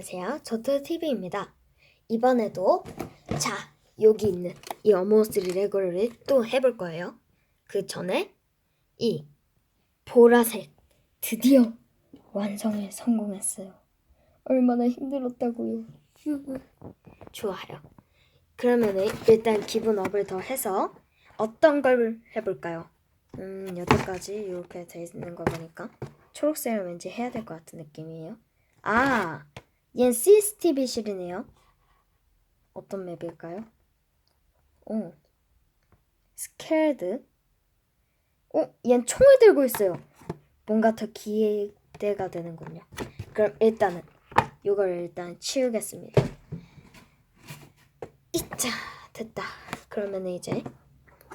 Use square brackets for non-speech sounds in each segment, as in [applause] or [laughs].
안녕하세요. 저트TV입니다. 이번에도 자 여기 있는 이 어머스리 레고를 또 해볼 거예요. 그 전에 이 보라색 드디어 완성에 성공했어요. 얼마나 힘들었다고요. [laughs] 좋아요. 그러면은 일단 기분 업을 더 해서 어떤 걸 해볼까요? 음 여태까지 이렇게 돼 있는 거 보니까 초록색을 왠지 해야 될 것 같은 느낌이에요. 아, 얜 CCTV실이네요. 어떤 맵일까요? 어, 스케일드. 어, 얜 총을 들고 있어요. 뭔가 더 기대가 되는군요. 그럼 일단은 이걸 일단 치우겠습니다. 이자 됐다. 그러면 이제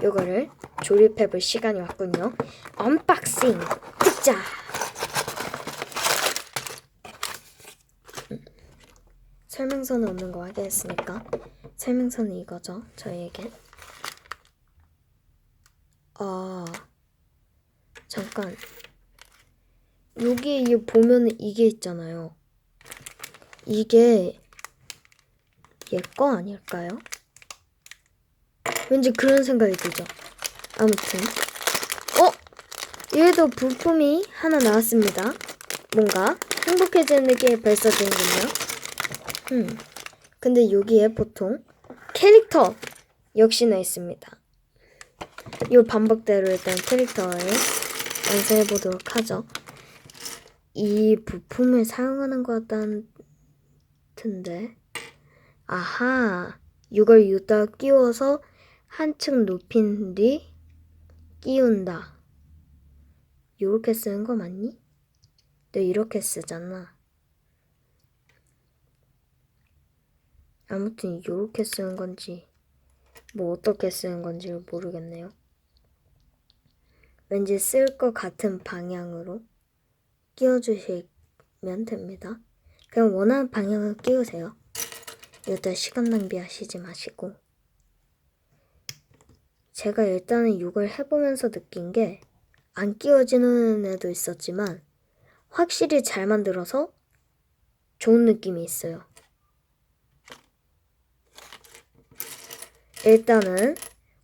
요거를 조립해 볼 시간이 왔군요. 언박싱. 이자. 설명서는 없는 거 확인했으니까? 설명서는 이거죠 저희에게. 아 잠깐. 여기 이 보면은 이게 있잖아요. 이게 얘 거 아닐까요? 왠지 그런 생각이 들죠. 아무튼. 어? 얘도 부품이 하나 나왔습니다. 뭔가 행복해지는 느낌이 벌써 드는군요 음. 근데 여기에 보통 캐릭터 역시나 있습니다. 이 반복대로 일단 캐릭터를 완성해 보도록 하죠. 이 부품을 사용하는 것 같은데. 아하. 이걸 여기다 끼워서 한층 높인 뒤 끼운다. 이렇게 쓰는 거 맞니? 너 이렇게 쓰잖아. 아무튼 이렇게 쓰는 건지 뭐 어떻게 쓰는 건지 모르겠네요. 왠지 쓸 것 같은 방향으로 끼워주시면 됩니다. 그냥 원하는 방향을 끼우세요. 여기다 시간 낭비하시지 마시고 제가 일단은 이걸 해보면서 느낀 게 안 끼워지는 애도 있었지만 확실히 잘 만들어서 좋은 느낌이 있어요. 일단은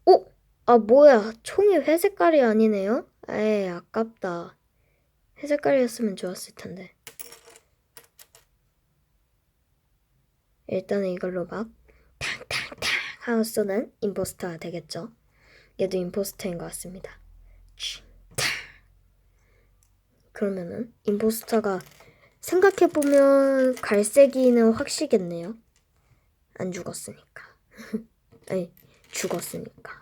어? 아 뭐야. 총이 회색깔이 아니네요? 에이 아깝다. 회색깔이었으면 좋았을 텐데. 일단은 이걸로 막 탕탕탕 하고 쏘는 임포스터가 되겠죠? 얘도 임포스터인 것 같습니다. 탕. 그러면은 임포스터가 생각해보면 갈색이는 확시겠네요. 안 죽었으니까 [laughs] 아니 죽었으니까.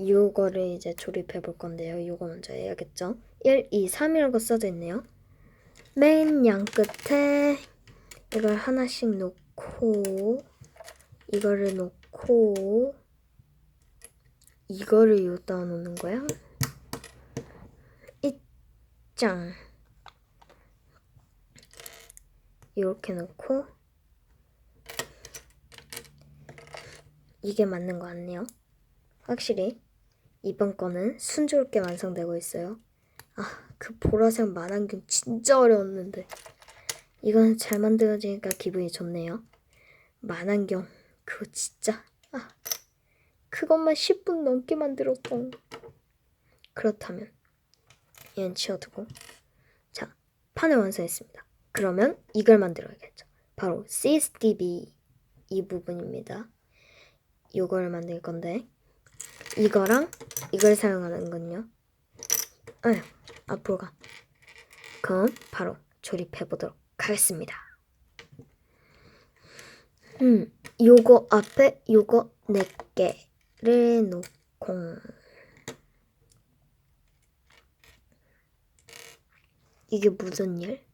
요거를 이제 조립해 볼 건데요. 요거 먼저 해야겠죠. 1, 2, 3이라고 써져 있네요. 맨 양 끝에 이걸 하나씩 놓고 이거를 놓고 이거를 여기다 놓는 거야. 이짱 이렇게 놓고 이게 맞는 거 같네요. 확실히 이번 거는 순조롭게 완성되고 있어요. 아, 그 보라색 만안경 진짜 어려웠는데 이건 잘 만들어지니까 기분이 좋네요. 만안경 그거 진짜 아, 그것만 10분 넘게 만들었던 그렇다면 얘는 치워두고 자 판을 완성했습니다. 그러면 이걸 만들어야겠죠. 바로 CSDB 이 부분입니다. 이걸 만들 건데 이거랑 이걸 사용하는 건요. 아휴, 앞으로 가. 그럼 바로 조립해 보도록 하겠습니다. 음, 요거 앞에 요거 네 개를 놓고 이게 무슨 일?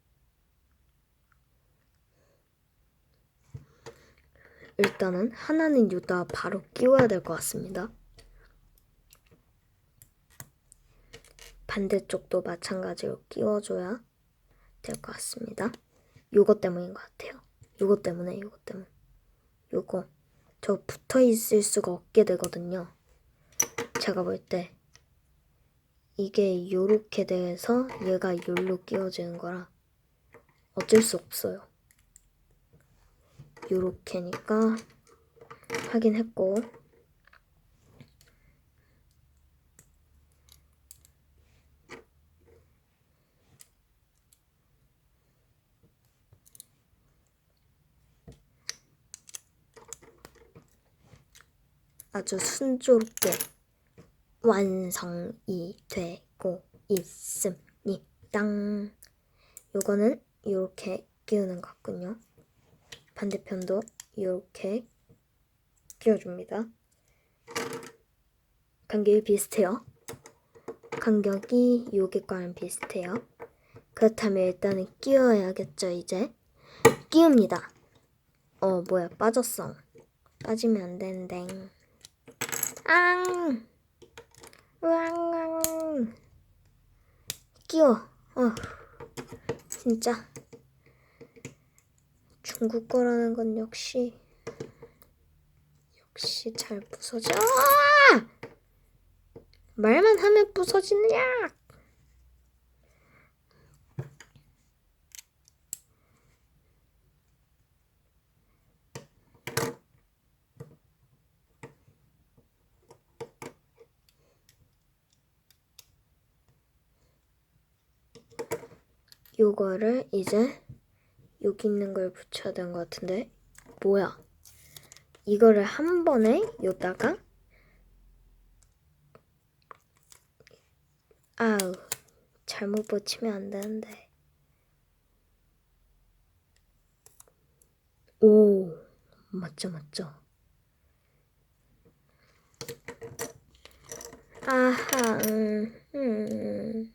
일단은 하나는 여기다 바로 끼워야 될 것 같습니다. 반대쪽도 마찬가지로 끼워줘야 될 것 같습니다. 요거 때문인 것 같아요. 요거 때문에 요거 때문에 요거 저 붙어 있을 수가 없게 되거든요. 제가 볼 때 이게 요렇게 돼서 얘가 요로 끼워지는 거라 어쩔 수 없어요. 요렇게니까 하긴 했고 아주 순조롭게 완성이 되고 있습니다. 요거는 이렇게 끼우는 것 같군요. 반대편도 이렇게 끼워줍니다. 간격이 비슷해요. 간격이 여기과는 비슷해요. 그렇다면 일단은 끼워야겠죠, 이제. 끼웁니다. 어, 뭐야, 빠졌어. 빠지면 안 되는데. 앙! 으앙! 끼워. 어. 진짜. 중국 거라는 건 역시 역시 잘 부서져. 아! 말만 하면 부서지느냐? 요거를 이제 여기 있는 걸 붙여야 되는 것 같은데? 뭐야? 이거를 한 번에 요다가? 아우 잘못 붙이면 안 되는데. 오 맞죠 맞죠? 아하 음, 음.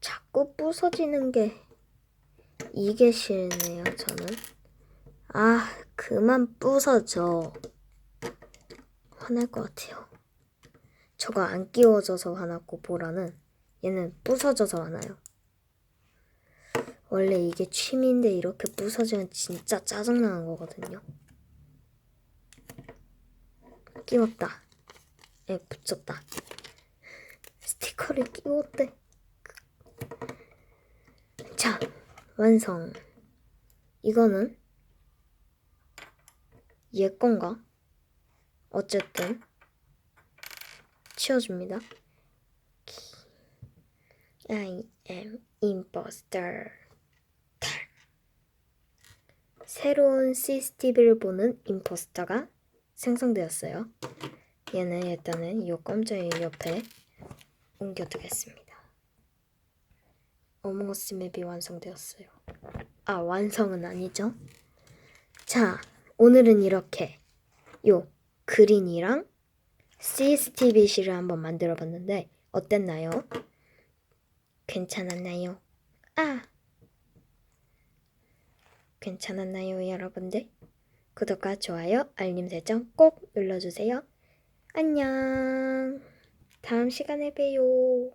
자꾸 부서지는 게 이게 싫네요, 저는. 아, 그만 부서져. 화날 것 같아요. 저거 안 끼워져서 화났고, 보라는 얘는 부서져서 화나요. 원래 이게 취미인데 이렇게 부서지면 진짜 짜증나는 거거든요. 끼웠다. 예, 붙였다. 스티커를 끼웠대. 자, 완성. 이거는 얘 건가? 어쨌든 치워줍니다. I am imposter. 새로운 CCTV를 보는 임포스터가 생성되었어요. 얘는 일단은 이 껌자의 옆에 옮겨두겠습니다. 어몽어스 맵이 완성되었어요. 아, 완성은 아니죠. 자, 오늘은 이렇게 요 그린이랑 CCTV실을 한번 만들어 봤는데 어땠나요? 괜찮았나요? 아! 괜찮았나요, 여러분들? 구독과 좋아요, 알림 설정 꼭 눌러주세요. 안녕. 다음 시간에 봬요.